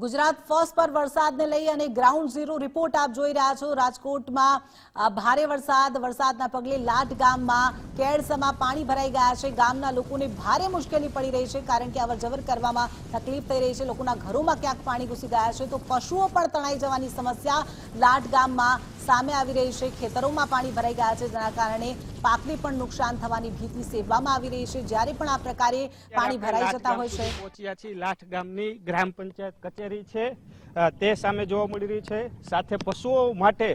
Gujarat first પર વરસાદને લઈ અને ગ્રાઉન્ડ ઝીરો રિપોર્ટ આપ જોઈ રહ્યા છો. રાજકોટમાં ભારે વરસાદ. વરસાદના પગલે લાટ ગામમાં કેળસમાં પાણી ભરાઈ ગયા છે. ગામના લોકોને ભારે મુશ્કેલી પડી રહી છે કારણ કે અવરજવર કરવામાં તકલીફ થઈ રહી છે. લોકોના ઘરોમાં ક્યાંક પાણી ઘૂસી ગયા છે. તો પશુઓ પણ તણાઈ જવાની સમસ્યા લાટ ગામમાં સામે આવી રહી છે. ખેતરોમાં પાણી ભરાઈ ગયા છે. જેના કારણે પાકને પણ નુકસાન થવાની ભીતિ સેવવામાં આવી રહી છે. જ્યારે પણ આ પ્રકારે પાણી ભરાઈ જતા હોય છે. પહોંચ્યા છીએ. લાઠ ગામની ગ્રામ પંચાયત કચેરી છે. તે સામે જોવા મળી રહી છે. સાથે પશુઓ માટે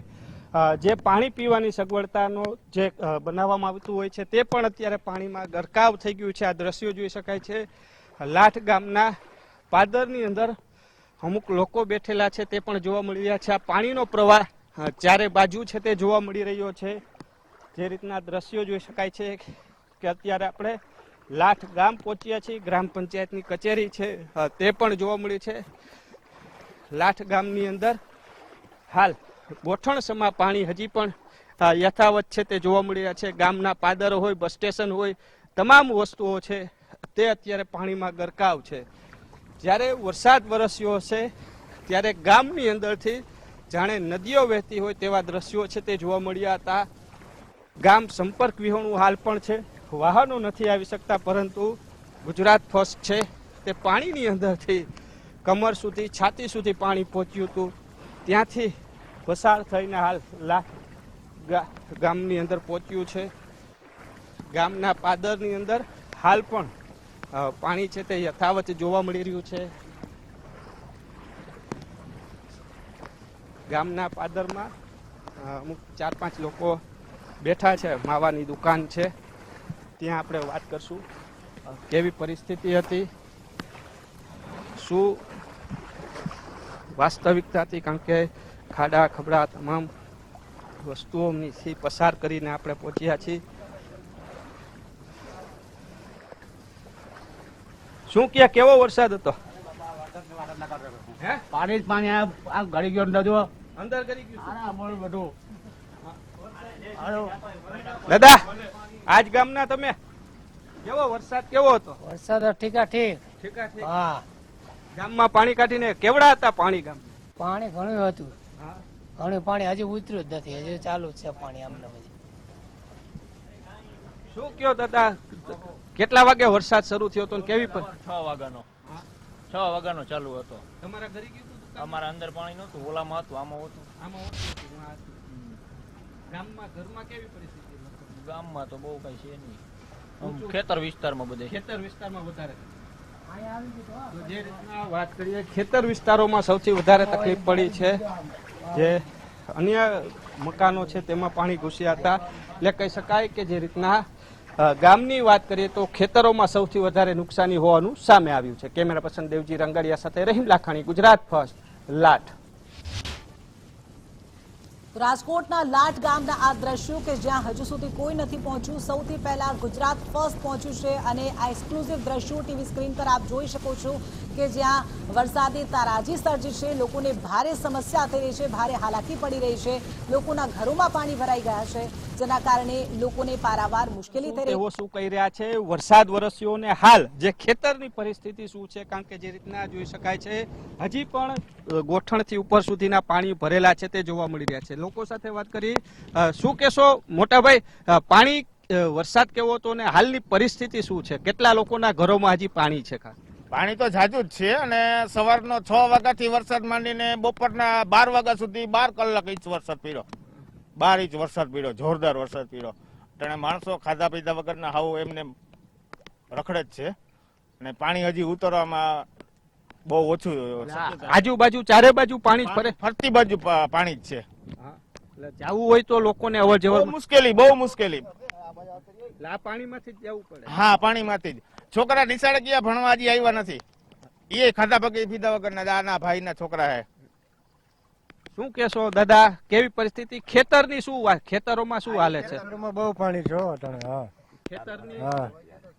જે પાણી પીવાની સગવડતાનો જે બનાવવામાં આવતું હોય છે તે પણ અત્યારે પાણીમાં ગરકાવ થઈ ગયું છે. આ દ્રશ્યો જોઈ શકાય છે. લાઠ ગામના પાદરની અંદર અમુક લોકો બેઠેલા છે તે પણ જોવા મળી રહ્યા છે. આ પાણીનો પ્રવાહ ચારે બાજુ છે તે જોવા મળી રહ્યો છે. જે રીતના દ્રશ્યો જોઈ શકાય છે કે અત્યારે આપણે લાઠ ગામ પહોંચ્યા છીએ, ગ્રામ પંચાયતની કચેરી છે તે પણ જોવા મળી છે. લાઠ ગામની અંદર હાલ ગોઠણસમાં પાણી હજી પણ યથાવત છે તે જોવા મળી રહ્યા છે. ગામના પાદરો હોય, બસ સ્ટેશન હોય, તમામ વસ્તુઓ છે. તે અત્યારે પાણીમાં ગરકાવ છે. જ્યારે વરસાદ વરસ્યો હશે, ત્યારે ગામની અંદરથી જાણે નદીઓ વહેતી હોય તેવા દ્રશ્યો છે તે જોવા મળ્યા હતા. ગામ સંપર્ક વિહોણું હાલ પણ છે. વાહનો નથી આવી શકતા, પરંતુ ગુજરાત ફર્સ્ટ છે. તે પાણીની અંદરથી કમર સુધી, છાતી સુધી પાણી પહોંચ્યું હતું. ત્યાંથી પસાર થઈને હાલ લા ગામની અંદર પહોંચ્યું છે. ગામના પાદરની અંદર હાલ પણ પાણી છે તે યથાવત જોવા મળી રહ્યું છે. ગામના પાદરમાં અમુક ચાર પાંચ લોકો બેઠા છે માવાની દુકાન છે. ત્યાં આપણે વાત કરશું. કેવી પરિસ્થિતિ હતી? શું વાસ્તવિકતા હતી કારણ કે ખાડા ખબડા તમામ વસ્તુઓથી પસાર કરીને આપણે પહોંચ્યા છીએ. શું કે કેવો વરસાદ હતો? પાણી જ પાણી આ ગળી ગયો અંદર જો અંદર કરી ગયું બધું. દાદા આજ ગામના તમે? કેવો વરસાદ કેવો હતો? વરસાદ ઠીકા ઠીક. ઠીકા ઠીક. હા. ગામમાં પાણી કાઢીને કેવડા હતા પાણી ગામ? પાણી ઘણું હતું. ઘણું પાણી હજી ઉતર્યું જ નથી. હજી ચાલુ જ છે પાણી આમને હજી. શું કયો દાદા? કેટલા વાગે વરસાદ શરૂ થયો હતો ને કેવી પણ છ વાગ્યાનો. છ વાગ્યાનો ચાલુ હતો. તમારા ઘરે અમારા અંદર પાણી નહોતું. ઓલામાં હતું આમાં હતું. આમાં હતું. ગામમાં ઘરમાં કેવી પરિસ્થિતિ ગામમાં તો બહુ કઈ છે નહીં. ખેતર વિસ્તારમાં બધે ખેતર વિસ્તારમાં વધારે જે રીતના વાત કરીએ ખેતર વિસ્તારોમાં સૌથી વધારે તકલીફ પડી છે. જે અન્ય મકાનો છે તેમાં પાણી ઘૂસ્યા હતા. એટલે કહી શકાય કે જે રીતના ગામની વાત કરીએ તો ખેતરોમાં સૌથી વધારે નુકસાની હોવાનું સામે આવ્યું છે. કેમેરા પર્સન દેવજી રંગાડિયા સાથે રહીમ લાખાણી ગુજરાત ફર્સ્ટ લાઠ રાજકોટના લાટ ગામના આ દ્રશ્યો કે જ્યાં હજુ સુધી કોઈ નથી પહોંચ્યું, સૌથી પહેલા ગુજરાત ફર્સ્ટ પહોંચ્યું છે અને આ એક્સક્લુઝિવ દ્રશ્યો ટીવી સ્ક્રીન પર આપ જોઈ શકો છો કે જ્યાં વરસાદે તારાજી સર્જી છે, લોકોને ભારે સમસ્યા થઈ રહી છે, ભારે હાલાકી પડી રહી છે, લોકોના ઘરોમાં પાણી ભરાઈ ગયા છે. જેના કારણે લોકોને પારાવાર મુશ્કેલી થઈ રહી શું કહી રહ્યા છે? વરસાદ વરસ્યો ને હાલ જે ખેતરની પરિસ્થિતિ શું છે? કારણ કે જે રીતના જોઈ શકાય છે હજી પણ ગોઠણથી ઉપર સુધીના પાણી ભરેલા છે તે જોવા મળી રહ્યા છે. લોકો સાથે વાત કરી શું કહેશો? મોટાભાઈ પાણી વરસાદ કેવો હતો ને હાલની પરિસ્થિતિ શું છે? કેટલા લોકોના ઘરોમાં હજી પાણી છે કા પાણી તો જાજુ જ છે અને સવારનો છ વાગ્યાથી વરસાદ માંડીને બપોરના બાર વાગ્યા સુધી બાર કલાક ઇંચ વરસાદ પીડ્યો. બાર ઇંચ વરસાદ પીડ્યો જોરદાર વરસાદ પીડ્યો. અને માણસો ખાધા પીધા વગરના હાવ એમને રખડે જ છે. અને પાણી હજી ઉતરવામાં બહુ ઓછું આજુબાજુ ચારે બાજુ પાણી જ ફરે. ફરતી બાજુ પાણી જ છે. જવું હોય તો લોકોને અવર જવર મુશ્કેલી બહુ મુશ્કેલી. આ પાણીમાંથી જ જવું પડે. હા પાણીમાંથી જ. છોકરા નિશાળે ગયા ભણવા હજી આવ્યા નથી. એ ખાધા પગે પીધા વગરના દાના ભાઈના છોકરા હે. શું કેશો દાદા? કેવી પરિસ્થિતિ? ખેતરની શું વાત ખેતરોમાં શું હાલે છે? ખેતરમાં બહુ પાણી છો હો હા. ખેતરની?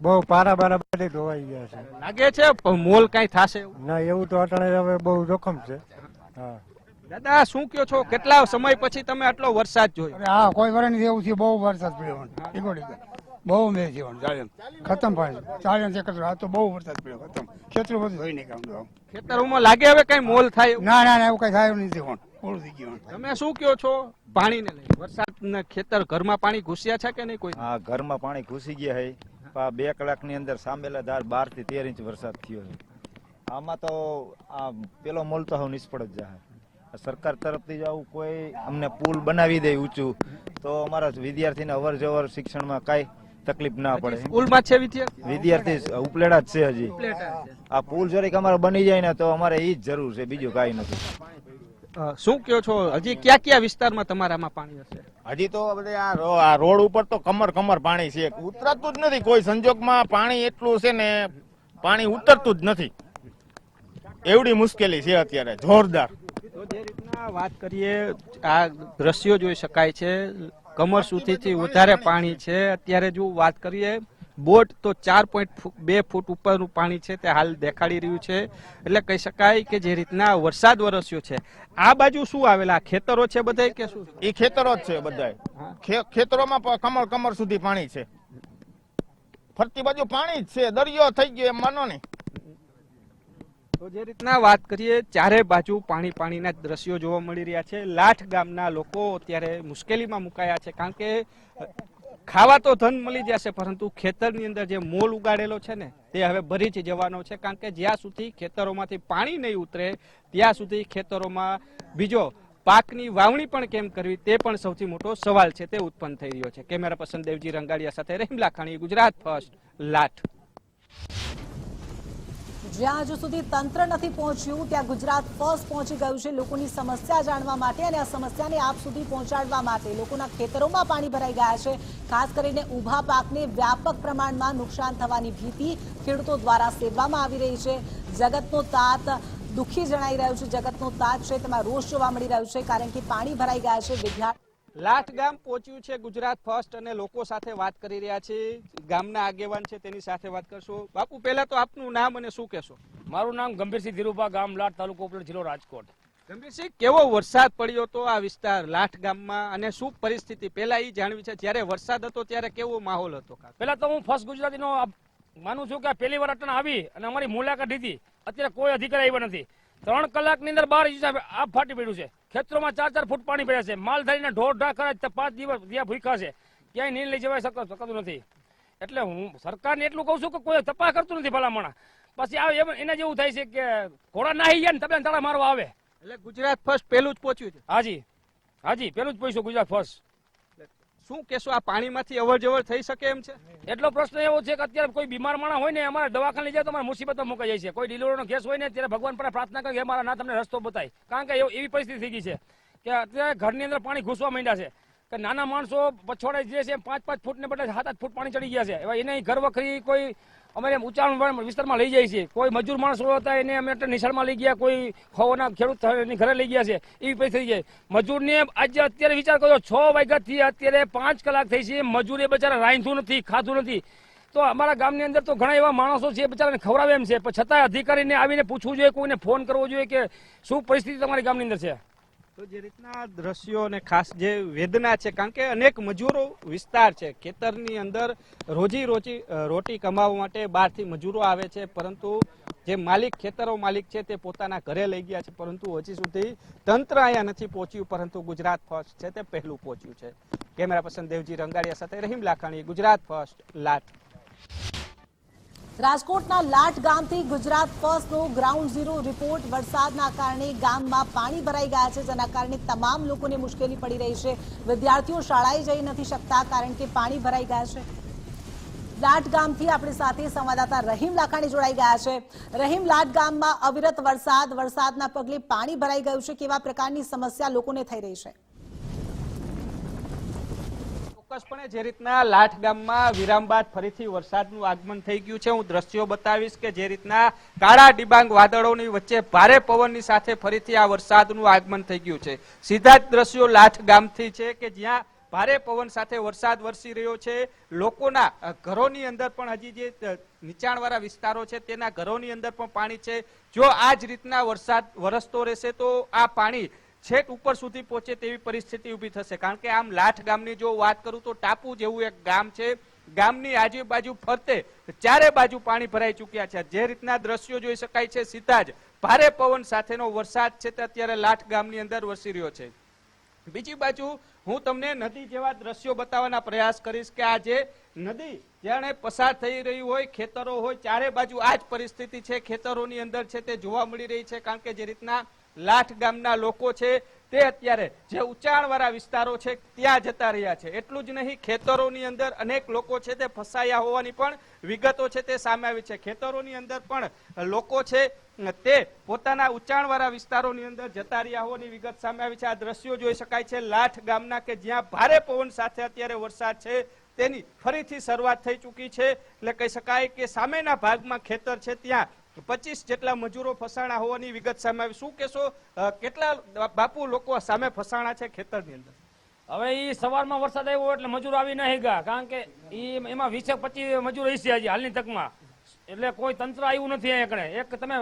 બહુ પારા બારા બધે ધોવાઈ ગયા છે. લાગે છે મોલ કઈ થશે એવું? ના એવું તો અટાણે હવે બહુ જોખમ છે. હા. દાદા શું કયો છો? કેટલા સમય પછી તમે આટલો વરસાદ જોયો? હા કોઈ વરણ એવું છે બહુ વરસાદ પડ્યો બહુ મેં જીવન ચાલે ખતમ પાણી. ચાલે છે કચરો આ તો બહુ વરસાદ પડ્યો ખતમ. ખેતરો બધું ધોઈ નહીં કામ ખેતરોમાં લાગે હવે કઈ મોલ થાય ના ના ના એવું કઈ થાય નથી જીવન થઈ ગયું તમે શું કહો છો? પાણીને લઈ. વરસાદ ખેતર ઘરમાં પાણી ઘૂસ્યા છે કે નહીં કોઈ? હા ઘરમાં પાણી ઘૂસી ગયા હે. આ બે કલાકની અંદર સામેલા ધાર બારથી તેર ઇંચ વરસાદ થયો છે. આમાં તો આ પેલો મોલ તો હવે નિષ્ફળ જ જાય સરકાર તરફથી જ આવું કોઈ અમને પુલ બનાવી દે ઊંચું તો અમારા વિદ્યાર્થીને અવર જવર શિક્ષણમાં કાંઈ તકલીફ ના પડે. સ્કૂલમાં છે વિદ્યાર્થી વિદ્યાર્થી ઉપલેડા જ છે હજી. આ પુલ જરીક અમારે બની જાય ને તો અમારે એ જ જરૂર છે બીજું કાંઈ નથી. શું કહો છો? હજી ક્યાં ક્યાં વિસ્તારમાં તમારામાં પાણી હશે? હજી તો બધે આ રો- આ રોડ ઉપર તો કમર કમર પાણી છે. ઉતરાતું જ નથી. કોઈ સંજોગમાં પાણી એટલું છે ને પાણી ઉતરતું જ નથી. એવડી મુશ્કેલી છે અત્યારે. જોરદાર. તો જે રીતના વાત કરીએ આ દ્રશ્યો જોઈ શકાય છે. કમર સુધીથી વધારે પાણી છે. અત્યારે જો વાત કરીએ બોટ તો ચાર પોઈન્ટ બે ફૂટ ઉપરનું પાણી છે તે હાલ દેખાડી રહ્યું છે. એટલે કહી શકાય કે જે રીતના વરસાદ વરસ્યો છે આ બાજુ શું આવેલા ખેતરો છે બધા કે શું? એ ખેતરો જ છે બધાય. ખેતરોમાં કમર કમર સુધી પાણી છે. ફરતી બાજુ પાણી જ છે દરિયો થઈ ગયો એમ માનો ને. તો જે રીતના વાત કરીએ ચારે બાજુ પાણી પાણીના દ્રશ્યો જોવા મળી રહ્યા છે. લાઠ ગામના લોકો અત્યારે મુશ્કેલીમાં મુકાયા છે કારણ કે ખાવા તો ધન મળી જશે, પરંતુ ખેતરની અંદર જે મોલ ઉગાડેલો છે ને, તે હવે ભરી જ જવાનો છે, કારણ કે જ્યાં સુધી ખેતરોમાંથી પાણી નહીં ઉતરે, ત્યાં સુધી ખેતરોમાં બીજો પાકની વાવણી પણ કેમ કરવી, તે પણ સૌથી મોટો સવાલ છે, તે ઉત્પન્ન થઈ રહ્યો છે. કેમેરા પર્સન દેવજી રંગાડિયા સાથે રહીમ લાખાણી, ગુજરાત ફર્સ્ટ લાઠ જ્યાં હજુ સુધી તંત્ર નથી પહોંચ્યું, ત્યાં ગુજરાત ફર્સ્ટ પહોંચી ગયું છે લોકોની સમસ્યા જાણવા માટે અને આ સમસ્યાને આપ સુધી પહોંચાડવા માટે. લોકોના ખેતરોમાં પાણી ભરાઈ ગયા છે. ખાસ કરીને ઊભા પાકને વ્યાપક પ્રમાણમાં નુકસાન થવાની ભીતિ ખેડૂતો દ્વારા સેવવામાં આવી રહી છે. જગતનો તાત દુઃખી જણાઈ રહ્યું છે. જગતનો તાત છે તેમાં રોષ જોવા મળી રહ્યું છે કારણ કે પાણી ભરાઈ ગયા છે. વિદ્યાર્થી લાઠ ગામ પહોંચ્યું છે ગુજરાત ફર્સ્ટ અને લોકો સાથે વાત કરી રહ્યા છે. ગામના આગેવાન છે તેની સાથે વાત કરશો. બાપુ પહેલા તો આપનું નામ અને શું કહેશો? મારું નામ ગંભીરસિંહ ધીરુભા ગામ લાઠ તાલુકો ઉપલેટ જિલ્લો રાજકોટ. ગંભીરસિંહ કેવો વરસાદ પડ્યો હતો આ વિસ્તાર લાઠ ગામમાં અને શું પરિસ્થિતિ? પહેલા એ જાણવી છે જ્યારે વરસાદ હતો ત્યારે કેવો માહોલ હતો? પહેલા તો હું ફર્સ્ટ ગુજરાતીનો માનું છું કે પહેલી વાર અટણ આવી અને અમારી મુલાકાત લીધી. અત્યારે કોઈ અધિકારી આવ્યો નથી. ત્રણ કલાકની અંદર બાર ઇંચ આ ફાટી પડ્યું છે. ખેતરોમાં ચાર ચાર ફૂટ પાણી પડ્યા છે. માલધારીને ઢોર ઢા કરે તો પાંચ દિવસ ત્યાં ભૂખ્યા છે. ક્યાંય નીર લઈ જવાય શકતું નથી. એટલે હું સરકારને એટલું કહું છું કે કોઈ તપાસ કરતું નથી ભલામણા. પછી આવે એના જેવું થાય છે કે ઘોડા નાહી ગયા ને તમે તાળા મારવા આવે. એટલે ગુજરાત ફર્સ્ટ પહેલું જ પહોંચ્યું છે. હાજી. હાજી પહેલું જ પહોંચ્યું ગુજરાત ફર્સ્ટ. શું કહેશો, આ પાણીમાંથી અવર જવર થઈ શકે એમ છે? એટલો પ્રશ્ન એવો છે કે અત્યારે કોઈ બીમાર માણસ હોય ને, અમારે દવાખાને જાય તો અમારે મુસીબતમાં મુકાઈ જાય છે. કોઈ ડિલિવરીનો કેસ હોય ને, ત્યારે ભગવાન પર પ્રાર્થના કરે કે મારા ના તમને રસ્તો બતાય. કારણ કે એવી પરિસ્થિતિ થઈ ગઈ છે કે અત્યારે ઘરની અંદર પાણી ઘૂસવા માંડ્યા છે. કે નાના માણસો પછોડાઈ જે છે, પાંચ પાંચ ફૂટને બદલે સાત આઠ ફૂટ પાણી ચડી ગયા છે. એવા એને ઘર વખરી કોઈ અમારે ઉંચાણ વિસ્તારમાં લઈ જાય છે. કોઈ મજૂર માણસો હતા એને અમે નિશાળમાં લઈ ગયા, કોઈ ખોવાના ખેડૂત એની ઘરે લઈ ગયા છે. એવી થઈ જાય. મજૂરને આજે અત્યારે વિચાર કર્યો, છ વાગ્યાથી અત્યારે પાંચ કલાક થઈ છે. મજૂરે બચારા રાંધ્યું નથી, ખાધું નથી. તો અમારા ગામની અંદર તો ઘણા એવા માણસો છે બચારાને ખવડાવે એમ છે. પણ છતાં અધિકારીને આવીને પૂછવું જોઈએ, કોઈને ફોન કરવો જોઈએ કે શું પરિસ્થિતિ તમારી ગામની અંદર છે? જે રીતના દ્રશ્યો અને ખાસ જે વેદના છે, કારણ કે અનેક મજૂરો વિસ્તાર છે. ખેતરની અંદર રોજી રોજી રોટી કમાવા માટે બહારથી મજૂરો આવે છે, પરંતુ જે માલિક, ખેતરો માલિક છે તે પોતાના ઘરે લઈ ગયા છે, પરંતુ હજી સુધી તંત્ર અહીંયા નથી પહોંચ્યું, પરંતુ ગુજરાત ફર્સ્ટ છે તે પહેલું પહોંચ્યું છે. કેમેરા પર્સન દેવજી રંગાડિયા સાથે રહીમ લાખાણી, ગુજરાત ફર્સ્ટ, લાટ. રાજકોટના લાટ ગામથી ગુજરાત ફર્સ્ટનો ગ્રાઉન્ડ ઝીરો રિપોર્ટ વરસાદના કારણે ગામમાં પાણી ભરાઈ ગયા છે, જેના કારણે તમામ લોકોને મુશ્કેલી પડી રહી છે. વિદ્યાર્થીઓ શાળાએ જઈ નથી શકતા કારણ કે પાણી ભરાઈ ગયા છે. લાટ ગામથી આપણી સાથે સંવાદદાતા રહીમ લાખાણી જોડાઈ ગયા છે. રહીમ, લાટ ગામમાં અવિરત વરસાદ, વરસાદના પગલે પાણી ભરાઈ ગયું છે. કેવા પ્રકારની સમસ્યા લોકોને થઈ રહી છે? ચોક્કસપણે જે રીતના લાઠ ગામમાં વિરામ બાદ ફરીથી વરસાદનું આગમન થઈ ગયું છે, હું દ્રશ્યો બતાવીશ કે જે રીતના કાળા ડિબાંગ વાદળોની વચ્ચે ભારે પવનની સાથે ફરીથી આ વરસાદનું આગમન થઈ ગયું છે. સીધા જ દ્રશ્યો લાઠ ગામથી છે કે જ્યાં ભારે પવન સાથે વરસાદ વરસી રહ્યો છે. લોકોના ઘરોની અંદર પણ હજી જે નીચાણવાળા વિસ્તારો છે, તેના ઘરોની અંદર પણ પાણી છે. જો આ જ રીતના વરસાદ વરસતો રહેશે તો આ પાણી છેક ઉપર સુધી પહોંચે તેવી પરિસ્થિતિ ઊભી થશે. કારણ કે આમ લાઠ ગામની જો વાત કરું તો ટાપુ જેવું એક ગામ છે. ગામની આજુબાજુ ફરતે ચારે બાજુ પાણી ભરાઈ ચૂક્યા છે. જે રીતના દ્રશ્યો જોઈ શકાય છે, સીધા જ ભારે પવન સાથેનો વરસાદ છે તે અત્યારે લાઠ ગામની અંદર વરસી રહ્યો છે. બીજી બાજુ હું તમને નદી જેવા દ્રશ્યો બતાવવાના પ્રયાસ કરીશ કે આ જે નદી જાણે પસાર થઈ રહી હોય, ખેતરો હોય, ચારે બાજુ આ જ પરિસ્થિતિ છે. ખેતરોની અંદર છે તે જોવા મળી રહી છે. કારણ કે જે રીતના લાઠ ગામના લોકો છે, તે અત્યારે જે ઉંચાણવાળા વિસ્તારો છે, ત્યાં જતા રહ્યા છે. એટલું જ નહીં, ખેતરોની અંદર અનેક લોકો છે, તે ફસાયા હોવાની પણ વિગતો છે, તે સામે આવી છે. ખેતરોની અંદર પણ લોકો છે, તે પોતાના ઉંચાણવાળા વિસ્તારોની અંદર જતા રહ્યા હોવાની વિગત સામે આવી છે. આ દ્રશ્યો જોઈ શકાય છે, લાઠ ગામના કે જ્યાં ભારે પવન સાથે અત્યારે વરસાદ છે, તેની ફરીથી શરૂઆત થઈ ચૂકી છે. એટલે કહી શકાય કે સામેના ભાગમાં ખેતર છે, ત્યાં પચીસ જેટલા મજૂરો ફસાણા હોવાની વિગત સામે આવી. શું કેશો કેટલા બાપુ લોકો સામે ફસાણા છે ખેતરની અંદર? હવે ઈ સવારમાં વરસાદ આવ્યો એટલે મજૂર આવી નહીં ગયા. કારણ કે એમાં વીસેક પચીસ મજૂર હશે હજી હાલની તકમાં. એટલે કોઈ તંત્ર આવ્યું નથી અહીંયા એક તમે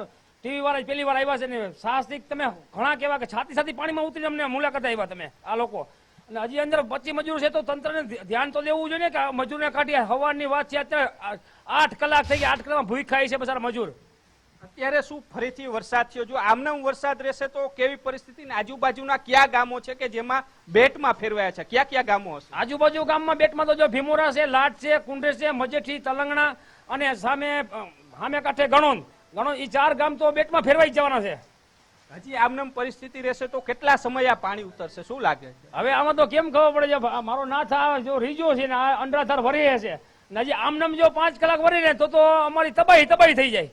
ટીવી વાળા પહેલી વાર આવ્યા છે ને, સાહસિક તમે ઘણા કેવા કે છાતી છાતી પાણીમાં ઉતરીને અમને મુલાકાત આવ્યા તમે, આ લોકો. અને હજી અંદર પચીસ મજૂર છે તો તંત્રને ધ્યાન તો દેવું જોઈએ ને કે મજૂરને કાઢી હવાની વાત છે, અત્યારે આઠ કલાક થઈ ગયા, આઠ કલાકમાં ભૂખ ખાય છે બસારા મજૂર. અત્યારે શું ફરીથી વરસાદ થયો? જો આમનામ વરસાદ રહેશે તો કેવી પરિસ્થિતિ? ને આજુબાજુના કયા ગામો છે કે જેમાં બેટમાં ફેરવાયા છે? કયા કયા ગામો હશે? આજુબાજુ ગામમાં બેટમાં તો જો ભીમોરા છે લાટ છે કુંડે છે મજેઠી તલંગણા અને સામે સામે કાંઠે ગણોન. ગણો એ ચાર ગામ તો બેટમાં ફેરવાઈ જવાના છે. હજી આમનામ પરિસ્થિતિ રહેશે તો કેટલા સમય આ પાણી ઉતરશે? શું લાગે છે? હવે આમાં તો કેમ ખબર પડે? છે મારો નાથ આ જો રીજો છે ને આ અંડરાધાર વરી છે. ને હજી આમનામ જો પાંચ કલાક વરી રહે તો તો અમારી તબાહી તબાહી થઈ જાય.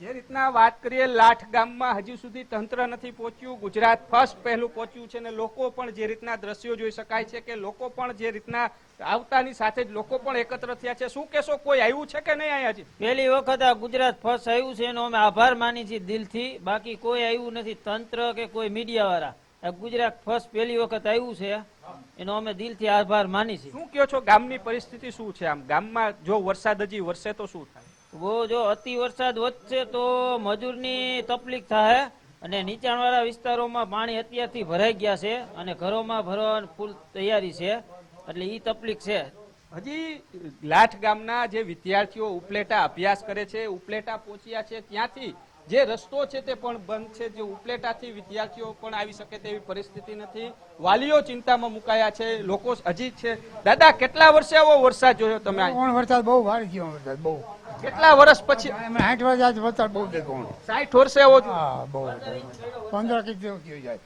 જે રીતના વાત કરીએ લાઠ ગામમાં હજુ સુધી તંત્ર નથી પહોંચ્યું. ગુજરાત ફર્સ્ટ પહેલું પહોંચ્યું છે ને લોકો પણ જે રીતના દ્રશ્યો જોઈ શકાય છે કે લોકો પણ જે રીતના આવતાની સાથે જ લોકો પણ એકત્ર થયા છે. શું કેશો કોઈ આવ્યું છે કે નહીં અહીંયા હજી? પહેલી વખત આ ગુજરાત ફર્સ્ટ આવ્યું છે એનો અમે આભાર માની છીએ દિલથી. બાકી કોઈ આવ્યું નથી તંત્ર કે કોઈ મીડિયા વાળા ગુજરાત ફર્સ્ટ પહેલી વખત આવ્યું છે એનો અમે દિલથી આભાર માની છીએ. શું કહો છો ગામની પરિસ્થિતિ શું છે આમ? ગામમાં જો વરસાદ હજી વરસે તો શું થાય? બહુ જો અતિ વરસાદ વધશે તો મજૂરની તકલીફ થાય. અને નીચાણવાળા વિસ્તારોમાં પાણી અત્યારથી ભરાઈ ગયા છે અને ઘરોમાં ભરવાની ફૂલ તૈયારી છે. એટલે એ તકલીફ છે. હજી લાઠ ગામના જે વિદ્યાર્થીઓ ઉપલેટા અભ્યાસ કરે છે, ઉપલેટા પહોંચ્યા છે ત્યાંથી જે રસ્તો છે તે પણ બંધ છે જે ઉપલેટાથી વિદ્યાર્થીઓ પણ આવી શકે તેવી પરિસ્થિતિ નથી. વાલીઓ ચિંતામાં મુકાયા છે લોકો હજી છે. દાદા કેટલા વર્ષે આવો વરસાદ જોયો તમે કોણ વરસાદ બહુ ભારે ગયો વરસાદ બહુ. કેટલા વર્ષ પછી? સાઠ વર્ષ આજ વરસાદ બહુ કોણ? સાઠ વર્ષે આવો બહુ પંદર કે જેવું થયું જાય.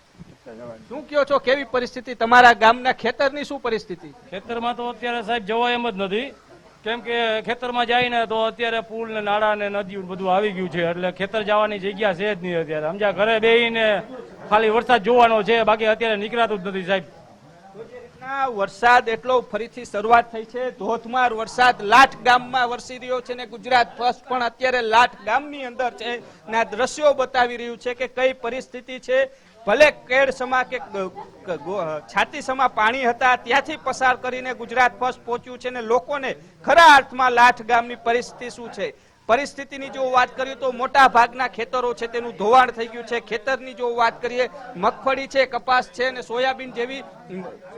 શું કયો છો? કેવી પરિસ્થિતિ? તમારા ગામના ખેતરની શું પરિસ્થિતિ? ખેતરમાં તો અત્યારે સાહેબ જવાય એમ જ નથી. કેમ કે ખેતરમાં જાય ને તો અત્યારે પુલ ને નાળા ને નદી બધું આવી ગયું છે. એટલે ખેતર જવાની જગ્યા છે જ નહીં અત્યારે. સમજ્યા ઘરે બેહીને ખાલી વરસાદ જોવાનો છે, બાકી અત્યારે નીકળાતું જ નથી સાહેબ. વરસાદ એટલો ફરીથી શરૂઆત થઈ છે. ધોધમાર વરસાદ લાઠ ગામમાં વરસી રહ્યો છે ને ગુજરાત ફર્સ્ટ. પણ અત્યારે લાઠ ગામની અંદર છે. ને આ દ્રશ્યો બતાવી રહ્યું છે કે કઈ પરિસ્થિતિ છે. ભલે કેડસમાં કે છાતી સમા પાણી હતા, ત્યાંથી પસાર કરીને ગુજરાત ફર્સ્ટ પહોંચ્યું છે ને લોકોને ખરા અર્થમાં લાઠ ગામની પરિસ્થિતિ શું છે? પરિસ્થિતિની જો વાત કરીએ તો મોટા ભાગના ખેતરો છે તેનું ધોવાણ થઈ ગયું છે. ખેતરની જો વાત કરીએ, મગફળી છે, કપાસ છે અને સોયાબીન જેવી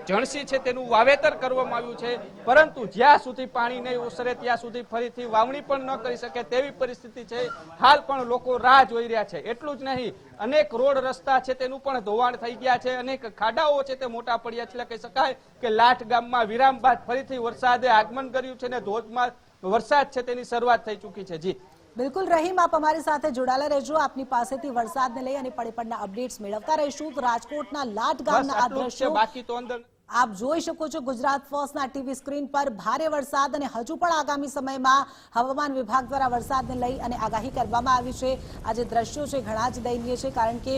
જણસી છે તેનું વાવેતર કરવામાં આવ્યું છે. પરંતુ જ્યાં સુધી પાણી નહીં ઉસરે ત્યાં સુધી ફરીથી વાવણી પણ ન કરી શકે તેવી પરિસ્થિતિ છે. હાલ પણ લોકો રાહ જોઈ રહ્યા છે. એટલું જ નહીં, અનેક રોડ રસ્તા છે તેનું પણ ધોવાણ થઈ ગયા છે. અનેક ખાડાઓ છે તે મોટા પડ્યા છે. કહી શકાય કે લાઠ ગામમાં વિરામ બાદ ફરીથી વરસાદે આગમન કર્યું છે ને ધોધમાર વરસાદ છે તેની શરૂઆત થઈ ચૂકી છે. જી. બિલકુલ રહીમ આપ અમારી સાથે જોડાયેલા રહેજો. આપની પાસેથી વરસાદને લઈ અને પડે પડના અપડેટ્સ મેળવતા રહીશું. રાજકોટના લાટ ગામના આ દ્રશ્યો બાકી તો અંદર આપ જોઈ શકો છો ગુજરાત ફર્સ્ટના ટીવી સ્ક્રીન પર ભારે વરસાદ અને હજુ પણ આગામી સમયમાં હવામાન વિભાગ દ્વારા વરસાદને લઈ અને આગાહી કરવામાં આવી છે. આ જે દ્રશ્યો છે ઘણા જ દયનીય છે કારણ કે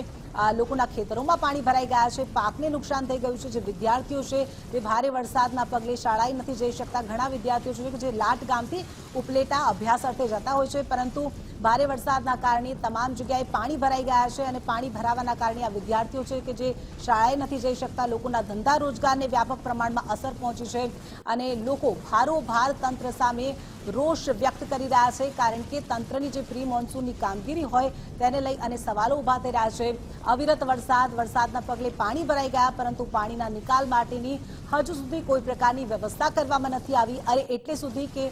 લોકોના ખેતરોમાં પાણી ભરાઈ ગયા છે. પાકને નુકસાન થઈ ગયું છે. જે વિદ્યાર્થીઓ છે તે ભારે વરસાદના પગલે શાળાએ નથી જઈ શકતા. ઘણા વિદ્યાર્થીઓ છે કે જે લાટ ગામથી ઉપલેટા અભ્યાસ અર્થે જતા હોય છે, પરંતુ ભારે વરસાદના કારણે તમામ જગ્યાએ પાણી ભરાઈ ગયા છે અને પાણી ભરાવાના કારણે આ વિદ્યાર્થીઓ છે કે જે શાળાએ નથી જઈ શકતા, લોકોના ધંધા રોજગારને વ્યાપક પ્રમાણમાં અસર પહોંચી છે અને લોકો ભારોભાર તંત્ર સામે રોષ વ્યક્ત કરી રહ્યા છે કારણ કે તંત્રની જે પ્રી મોન્સૂનની કામગીરી હોય તેને લઈ અને સવાલો ઊભા થઈ રહ્યા છે. અવિરત વરસાદ, વરસાદના પગલે પાણી ભરાઈ ગયા, પરંતુ પાણીના નિકાલ માટેની હજુ સુધી કોઈ પ્રકારની વ્યવસ્થા કરવામાં નથી આવી. અને એટલે સુધી કે